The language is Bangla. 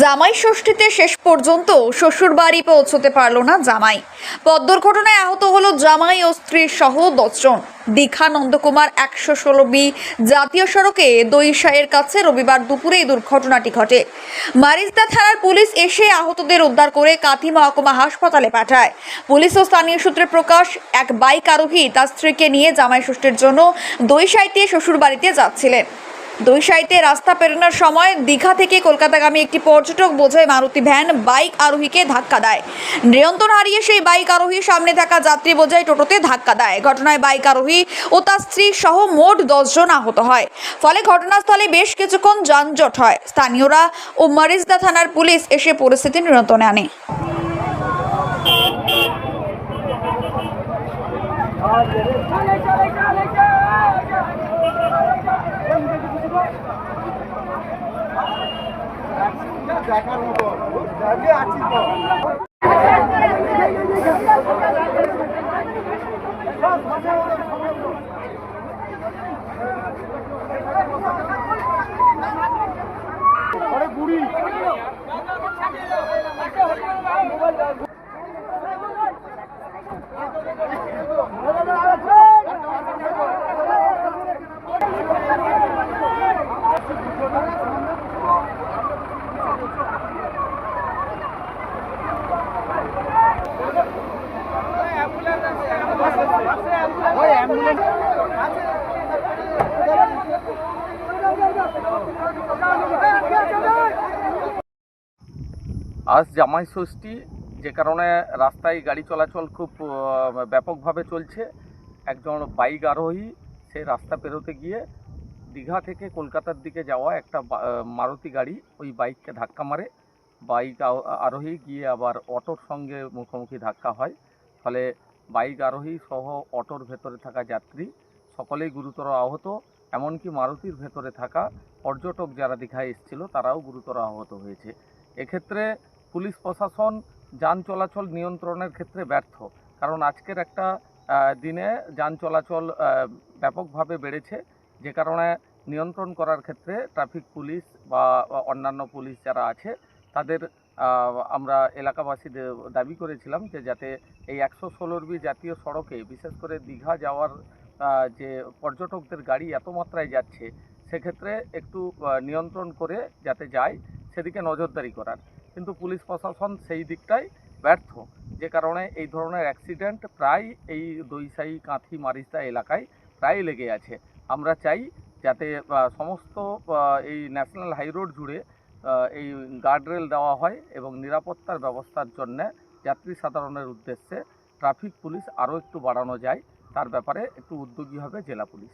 জামাই ষষ্ঠীতে শেষ পর্যন্ত শ্বশুর বাড়ি পৌঁছতে পারল না জামাই। পথ দুর্ঘটনায় আহত হলো জামাই ও স্ত্রী সহ দশজন। দীঘা নন্দকুমার একশো ষোলো বি জাতীয় সড়কে দইশায়ের কাছে রবিবার দুপুরে এই দুর্ঘটনাটি ঘটে। মারিজদা থানার পুলিশ এসে আহতদের উদ্ধার করে কাথি মহকুমা হাসপাতালে পাঠায়। পুলিশ ও স্থানীয় সূত্রে প্রকাশ, এক বাইক আরোহী তার স্ত্রীকে নিয়ে জামাই ষষ্ঠীর জন্য দইশাইতে শ্বশুর বাড়িতে যাচ্ছিলেন। দইশাইতে রাস্তা পেরোনোর সময় দীঘা থেকে কলকাতাগামী একটি পর্যটক বোঝাই মারুতি ভ্যান বাইক আরোহীকে ধাক্কা দেয়। নিয়ন্ত্রণ হারিয়ে সেই বাইক আরোহী সামনে থাকা যাত্রী বোঝাই টোটোতে ধাক্কা দেয়। ঘটনায় বাইক আরোহী ও তার স্ত্রী সহ মোট দশজন আহত হয়। ফলে ঘটনাস্থলে বেশ কিছুক্ষণ যানজট হয়। স্থানীয়রা ও মারিজদা থানার পুলিশ এসে পরিস্থিতি নিয়ন্ত্রণে আনে। দেখার মতো। আছি বুড়ি। আজ জামাই ষষ্ঠী, যে কারণে রাস্তায় গাড়ি চলাচল খুব ব্যাপকভাবে চলছে। একজন বাইক আরোহী, সে রাস্তা পেরোতে গিয়ে দীঘা থেকে কলকাতার দিকে যাওয়া একটা মারুতি গাড়ি ওই বাইককে ধাক্কা মারে। বাইক আরোহী গিয়ে আবার অটোর সঙ্গে মুখোমুখি ধাক্কা হয়। ফলে বাইক আরোহী সহ অটোর ভেতরে থাকা যাত্রী সকলেই গুরুতর আহত, এমনকি মারুতির ভেতরে থাকা পর্যটক যারা দীঘায় এসেছিল তারাও গুরুতর আহত হয়েছে। এক্ষেত্রে পুলিশ প্রশাসন যান চলাচল নিয়ন্ত্রণের ক্ষেত্রে ব্যর্থ, কারণ আজকের একটা দিনে যান চলাচল ব্যাপকভাবে বেড়েছে। যে কারণে নিয়ন্ত্রণ করার ক্ষেত্রে ট্রাফিক পুলিশ বা অন্যান্য পুলিশ যারা আছে তাদের আমরা এলাকাবাসী দাবি করেছিলাম যে যাতে এই একশো ষোলোর বি জাতীয় সড়কে, বিশেষ করে দীঘা যাওয়ার যে পর্যটকদের গাড়ি এত মাত্রায় যাচ্ছে, সেক্ষেত্রে একটু নিয়ন্ত্রণ করে যাতে যায়, সেদিকে নজরদারি করার। কিন্তু পুলিশ প্রশাসন সেই দিকটাই ব্যর্থ, যে কারণে এই ধরনের অ্যাক্সিডেন্ট প্রায় এই দইসাই কাঁথি মারিস্তা এলাকায় প্রায় লেগে আছে। আমরা চাই যাতে সমস্ত এই ন্যাশনাল হাইরোড জুড়ে এই গার্ডরেল দেওয়া হয় এবং নিরাপত্তার ব্যবস্থার জন্য যাত্রী সাধারণের উদ্দেশ্যে ট্রাফিক পুলিশ আরও একটু বাড়ানো যায়। তার ব্যাপারে একটু উদ্যোগী হবে জেলা পুলিশ।